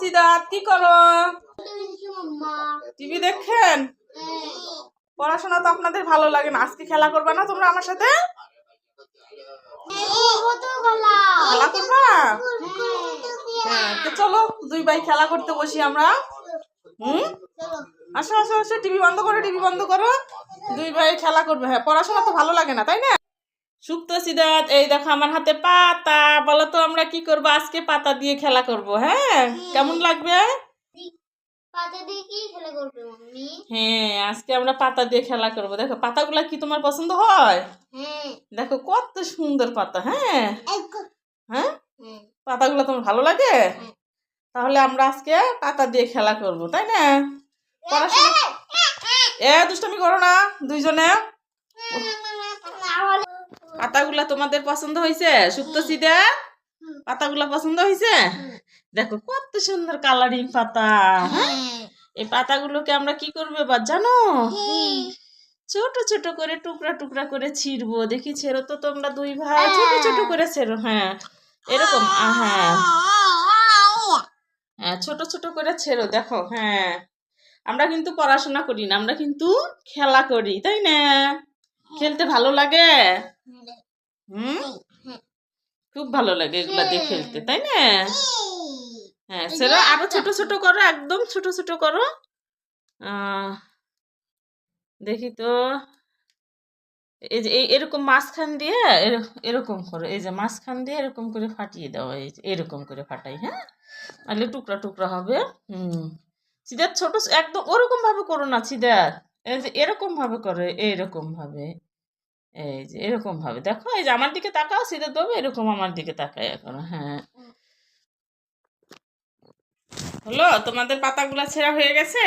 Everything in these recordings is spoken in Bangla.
সিদাত করো? টিভি দেখেন? পড়াশোনা তো আপনাদের ভালো লাগে না। আজকে খেলা করবা না তোমরা আমার সাথে? খেলা করবা? হ্যাঁ চলো, দুই ভাই খেলা করতে বসি আমরা। হুম? আসো আসো আসো, টিভি বন্ধ করো, টিভি বন্ধ করো। দুই ভাই খেলা করবে। হ্যাঁ পড়াশোনা তো ভালো লাগে না, তাই না? সুপ্ত সিদ্ধার্থ এই দেখো আমার হাতে পাতা। বলো তো আমরা কি করব? আজকে পাতা দিয়ে খেলা করব হ্যাঁ? কেমন লাগবে? পাতা দিয়ে কি খেলা করবে মাম্মি? হ্যাঁ আজকে আমরা পাতা দিয়ে খেলা করব। দেখো পাতাগুলা কি তোমার পছন্দ হয়? হ্যাঁ। দেখো কত সুন্দর পাতা হ্যাঁ? হ্যাঁ? হ্যাঁ। পাতাগুলো তোমার ভালো লাগে? তাহলে আমরা আজকে পাতা দিয়ে খেলা করব তাই না? পড়াশোনা এ দুষ্টামি করো না দুইজনে। পাতাগুলা তোমাদের পছন্দ হয়েছে সুপ্ত সিদা? পাতাগুলা পছন্দ হয়েছে দেখো কত সুন্দর কালারিং পাতা। হ্যাঁ। এই পাতাগুলোকে আমরা কি করব এবার জানো? ছোট ছোট করে টুকরা টুকরা করে ছিঁড়বো। দেখি ছেড়ো তো তোমরা দুই ভাই। ছোট ছোট করে ছেড়ো হ্যাঁ। এরকম হ্যাঁ। হ্যাঁ ছোট ছোট করে ছেড়ো দেখো হ্যাঁ। আমরা কিন্তু পড়াশোনা করি না আমরা কিন্তু খেলা করি তাই না? খেলতে ভালো লাগে? হুম? খুব ভালো লাগে এগুলা দিয়ে খেলতে, তাই না? হ্যাঁ সেটা আরও ছোট ছোট করো, একদম ছোট ছোট করো। দেখি তো। এই যে এরকম মাঝখান দিয়ে এর- এরকম করো, এই যে মাঝখান দিয়ে এরকম করে ফাটিয়ে দাও, এই এরকম করে ফাটাই হ্যাঁ? তাহলে টুকরা টুকরা হবে, হুম। সিদার ছোট, একদম ওরকম ভাবে করো না সিদার এই যে এরকম ভাবে করো এইরকম ভাবে এই যে এরকম ভাবে। দেখো এই যে আমার দিকে তাকাও সিদার দেবো এরকম আমার দিকে তাকায় এখন হ্যাঁ। হলো? তোমাদের পাতাগুলা ছেঁড়া হয়ে গেছে?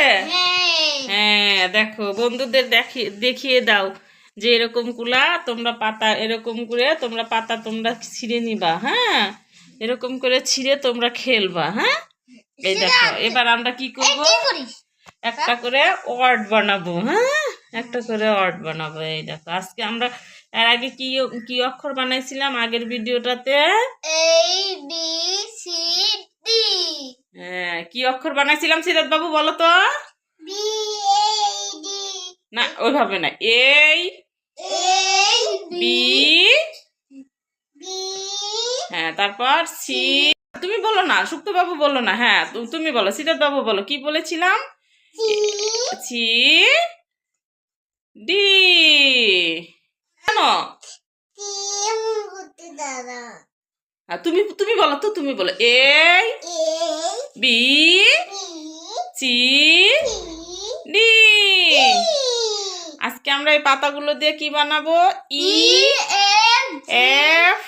হ্যাঁ দেখো বন্ধুদের দেখিয়ে দেখিয়ে দাও যে এরকম কুলা তোমরা পাতা এরকম করে তোমরা পাতা তোমরা ছিঁড়ে নিবা হ্যাঁ? এরকম করে ছিঁড়ে তোমরা খেলবা হ্যাঁ? এই দেখো এবার আমরা কি করব? একটা করে ওয়ার্ড বানাবো হ্যাঁ? একটা করে ওয়ার্ড বানাবো এই দেখো। আজকে আমরা এর আগে কি কি অক্ষর বানাইছিলাম আগের ভিডিওটাতে? এই বি সি ডি হ্যাঁ কি অক্ষর বানাইছিলাম সিরাত বাবু বলো তো? বি এই ডি না ওইভাবে না। এই বি হ্যাঁ তারপর সি তুমি বলো না সুপ্ত বাবু বলো না। হ্যাঁ তুমি বলো সিদ্ধার্থ বাবু বলো। কি বলেছিলাম? C D. কেন? তুমি তুমি বলো তো তুমি বলো। A B C D. আজকে আমরা এই পাতাগুলো দিয়ে কি বানাবো? ই এফ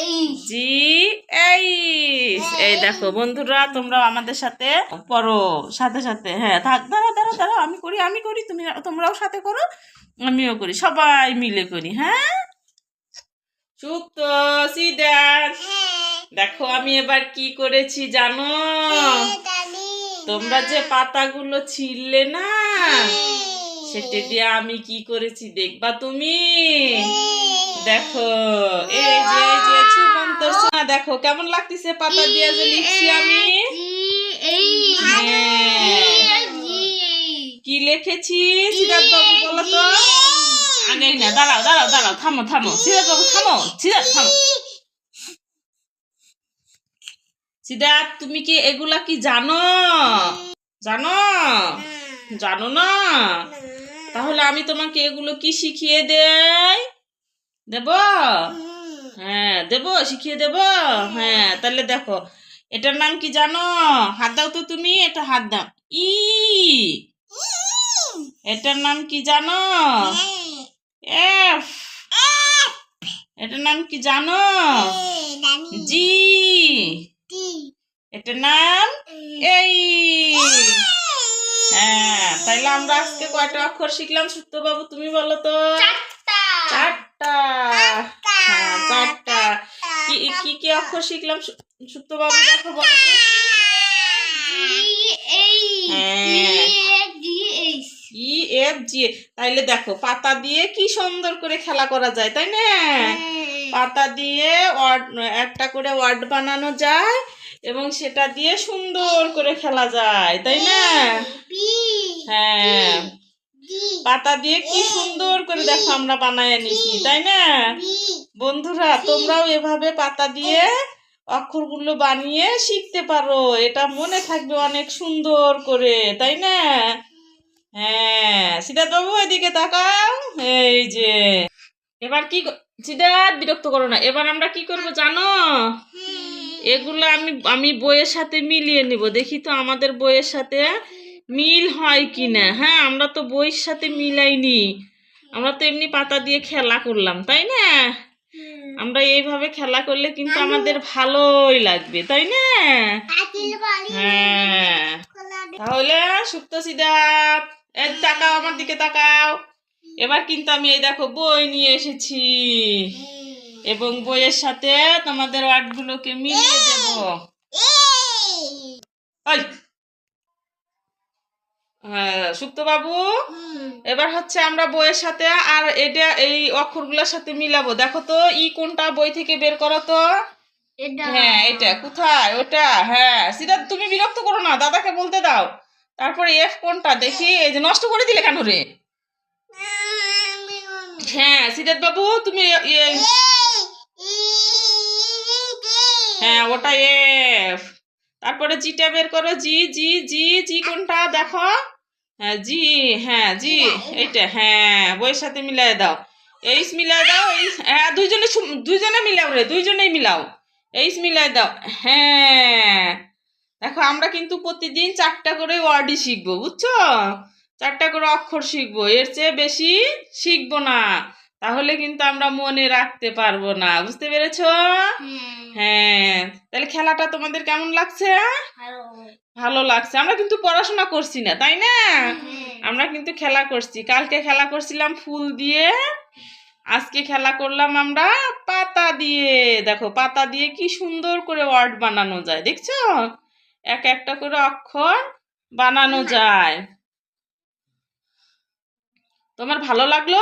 এই জি দেখো, বন্ধুরা তোমরা আমাদের সাথে পড়ো, সাথে সাথে। হ্যাঁ থাক দাঁড়া দাঁড়া দাঁড়া আমি করি আমি করি, তুমি, তোমরাও সাথে করো, আমিও করি, সবাই মিলে করি হ্যাঁ? সুপ্ত সিদ্ধার্থ দেখো, আমি এবার কি করেছি জানো? তোমরা যে পাতাগুলো ছিললে না, সেটা দিয়ে আমি কি করেছি দেখবা তুমি? দেখো এই যে এই যে ঝুলন্ত সোনা দেখো কেমন লাগতেছে পাতা দিয়ে যে লিখছি আমি? হ্যাঁ। কি লিখেছি সিদ্ধার্থ বাবু বলো তো? আগে না দাঁড়াও দাঁড়াও দাঁড়াও থামো থামো সিদ্ধার্থ বাবু থামো সিদ্ধার্থ থামো। সিদ্ধার্থ তুমি কি এগুলা কি জানো? জানো? জানো না। তাহলে আমি তোমাকে এগুলো কি শিখিয়ে দেই? দেব? হ্যাঁ দেব, শিখিয়ে দেব? হ্যাঁ তাহলে দেখো, এটার নাম কি জানো? হাত দাও তো তুমি, এটা হাত দাও। ই। এটার নাম কি জানো? এফ। এটার নাম কি জানো? জি। এটার নাম এই। হ্যাঁ তাইলে আমরা আজকে কয়টা অক্ষর শিখলাম বাবু তুমি বলো তো? চারটা হ্যাঁ চারটা কি কি অক্ষর শিখলাম বাবু দেখো তাইলে দেখো পাতা দিয়ে কি সুন্দর করে খেলা করা যায় তাই না পাতা দিয়ে ওয়ার্ড একটা করে ওয়ার্ড বানানো যায় এবং সেটা দিয়ে সুন্দর করে খেলা যায় তাই না হ্যাঁ পাতা দিয়ে কি সুন্দর করে দেখো আমরা বানায় নিছি তাই না? বন্ধুরা তোমরাও এভাবে পাতা দিয়ে অক্ষরগুলো বানিয়ে শিখতে পারো এটা মনে থাকবে অনেক সুন্দর করে তাই না? হ্যাঁ সিদ্ধার্থ বাবু এদিকে তাকাও এই যে। এবার কি সিদ্ধার্থ বিরক্ত করো না এবার আমরা কি করব জানো? এগুলো আমি আমি বইয়ের সাথে মিলিয়ে নিব দেখি তো আমাদের বইয়ের সাথে মিল হয় কি না হ্যাঁ আমরা তো বইয়ের সাথে মিলাইনি। আমরা তো এমনি পাতা দিয়ে খেলা করলাম তাই না? আমরা এইভাবে খেলা করলে কিন্তু আমাদের ভালোই লাগবে তাই না? হ্যাঁ। তাহলে সুপ্ত সিদ্ধার্থ এই তাকাও আমার দিকে তাকাও। এবার কিন্তু আমি এই দেখো বই নিয়ে এসেছি। এবং বইয়ের সাথে তোমাদের ওয়ার্ডগুলোকে মিলিয়ে দেব। হ্যাঁ সুপ্ত এবার হচ্ছে আমরা বইয়ের সাথে আর এটা এই অক্ষরগুলোর সাথে মিলাবো। দেখো তো ই কোনটা বই থেকে বের করো তো? হ্যাঁ এটা। কোথায়? ওটা। হ্যাঁ। সিদ্ধার্থ তুমি বিরক্ত করো না দাদাকে বলতে দাও। তারপরে এফ কোনটা? দেখি এই যে নষ্ট করে দিলে কেন রে? হ্যাঁ সিদ্ধার্থ বাবু তুমি হ্যাঁ ওটা এফ তারপরে জিটা বের করো। জি জি জি জি কোনটা? দেখো। হ্যাঁ জি হ্যাঁ জি এইটা হ্যাঁ বইয়ের সাথে মিলাই দাও। এইস মিলাই দাও এইস হ্যাঁ দুইজনে দুইজনে মিলাও রে দুইজনেই মিলাও। এইস মিলাই দাও হ্যাঁ। দেখো আমরা কিন্তু প্রতিদিন চারটা করে ওয়ার্ডই শিখব বুঝছ? চারটা করে অক্ষর শিখব এর চেয়ে বেশি শিখব না। তাহলে কিন্তু আমরা মনে রাখতে পারব না বুঝতে পেরেছ? হ্যাঁ তাহলে খেলাটা তোমাদের কেমন লাগছে? ভালো লাগছে। আমরা কিন্তু পড়াশোনা করছি না তাই না? আমরা কিন্তু খেলা করছি। কালকে খেলা করছিলাম ফুল দিয়ে আজকে খেলা করলাম আমরা পাতা দিয়ে। দেখো পাতা দিয়ে কি সুন্দর করে ওয়ার্ড বানানো যায় দেখছ? এক একটা করে অক্ষর বানানো যায়। তোমার ভালো লাগল?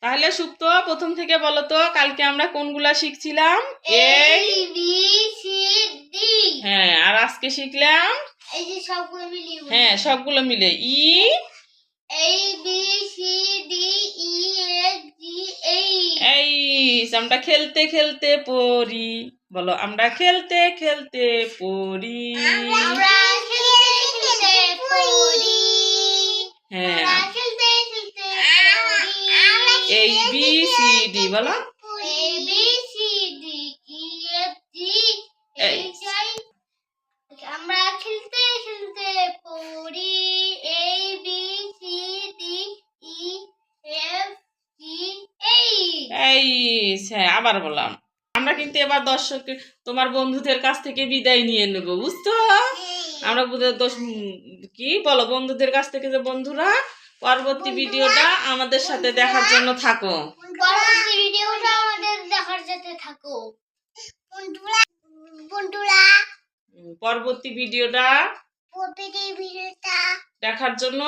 তাহলে সুপ্ত প্রথম থেকে বলো তো কালকে আমরা কোনগুলা শিখছিলাম? এই বি সি আজকে শিখলাম? এই যে সবগুলো বলি। হ্যাঁ সবগুলো মিলে। ই এই B C D E F G এই। এই আমরা খেলতে খেলতে পড়ি। বলো আমরা খেলতে খেলতে পড়ি। হ্যাঁ। এই বি সি ডি বলো A B C D E F G এই। এইচ আই আমরা খেলতে খেলতে পড়ি A B C D E F G H এই হ্যাঁ আবার বললাম। আমরা কিন্তু এবার দর্শক তোমার বন্ধুদের কাছ থেকে বিদায় নিয়ে নেব বুঝতো আমরা দশ- উম, কি বলো বন্ধুদের কাছ থেকে যে বন্ধুরা পরবর্তী ভিডিওটা আমাদের সাথে দেখার জন্য থাকো। পরবর্তী ভিডিওটা আমাদের দেখার যেতে থাকো। বন্ধুরা বন্ধুরা। পরবর্তী ভিডিওটা দেখার জন্য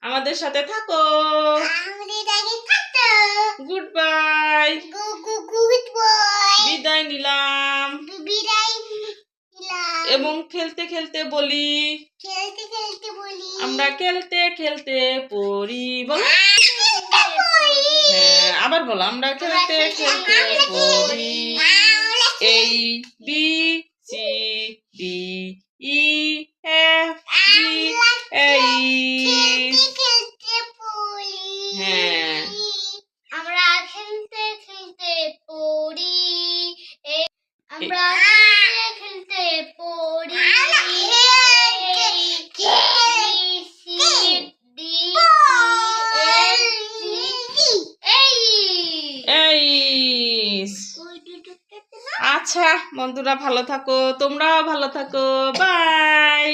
আমাদের সাথে থাকো। গুড বাই বিদায় নিলাম। এবং খেলতে খেলতে বলি। খেলতে খেলতে বলি। আমরা খেলতে খেলতে পড়ি। বলো। হ্যাঁ আবার বলো আমরা খেলতে খেলতে পড়ি। এই B C D E F G H খেলতে পড়ি হ্যাঁ। আমরা খেলতে খেলতে পড়ি এ- আমরা খেলতে খেলতে পড়ি এইচ আচ্ছা বন্ধুরা ভালো থাকো তোমরাও ভালো থাকো বাই